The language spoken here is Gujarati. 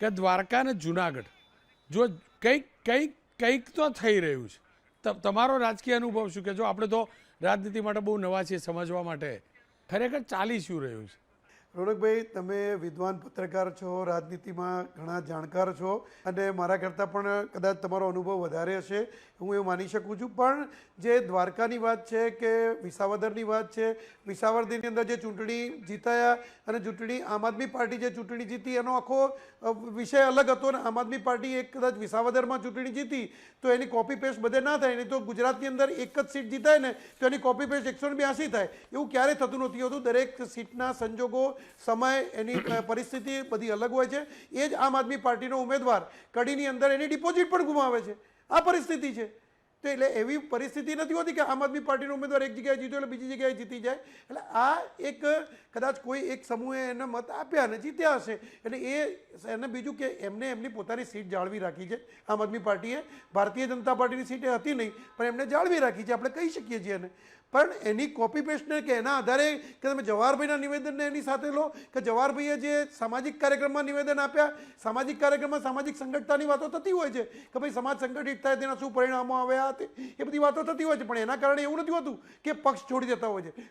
કે દ્વારકા અને જુનાગઢ. જો કંઈક કંઈક કંઈક તો થઈ રહ્યું છે. તમારો રાજકીય અનુભવ શું? કે જો આપણે તો રાજનીતિ માટે બહુ નવા છીએ સમજવા માટે ખરેખર ચાલી શું રહ્યું છે. રોનકભાઈ, તમે વિદ્વાન પત્રકાર છો, રાજનીતિમાં ઘણા જાણકાર છો અને મારા કરતાં પણ કદાચ તમારો અનુભવ વધારે હશે, હું એવું માની શકું છું. પણ જે દ્વારકાની વાત છે કે વિસાવદરની વાત છે, વિસાવદરની અંદર જે ચૂંટણી જીતાયા અને ચૂંટણી આમ આદમી પાર્ટી જે ચૂંટણી જીતી, એનો આખો વિષય અલગ હતો અને આમ આદમી પાર્ટી એક કદાચ વિસાવદરમાં ચૂંટણી જીતી, તો એની કોપી પેસ્ટ બધે ના થાય, નહીં તો ગુજરાતની અંદર એક જ સીટ જીતાય ને, તો એની કોપી પેસ્ટ એકસો બ્યાસી થાય. એવું ક્યારેય થતું નથી હોતું દરેક સીટના સંજોગો સમય, એની પરિસ્થિતિ બધી અલગ હોય છે. એ જ આમ આદમી પાર્ટીનો ઉમેદવાર કડીની અંદર એની ડિપોઝિટ પણ ગુમાવે છે. આ પરિસ્થિતિ છે. તો એટલે એવી પરિસ્થિતિ નથી હોતી કે આમ આદમી પાર્ટીનો ઉમેદવાર એક જગ્યાએ જીત્યો એટલે બીજી જગ્યાએ જીતી જાય. એટલે આ એક, કદાચ કોઈ એક સમૂહે એને મત આપ્યા અને જીત્યા હશે. એટલે એ એને બીજું કે એમને એમની પોતાની સીટ જાળવી રાખી છે આમ આદમી પાર્ટીએ. ભારતીય જનતા પાર્ટીની સીટ હતી નહીં, પણ એમને જાળવી રાખી છે. આપણે કહી શકીએ છીએ એને. પણ એની કોપી પેસ્ટને કે એના આધારે કે તમે જવાહરભાઈના નિવેદનને એની સાથે લો કે જવાહરભાઈએ જે સામાજિક કાર્યક્રમમાં નિવેદન આપ્યા, સામાજિક કાર્યક્રમમાં સામાજિક સંગઠતાની વાતો થતી હોય છે કે ભાઈ સમાજ સંગઠિત થાય તેના શું પરિણામો આવ્યા? તે એ બધી વાતો થતી હોય છે. પણ એના કારણે એવું નથી હોતું કે પક્ષ છોડી દેતા હોય છે.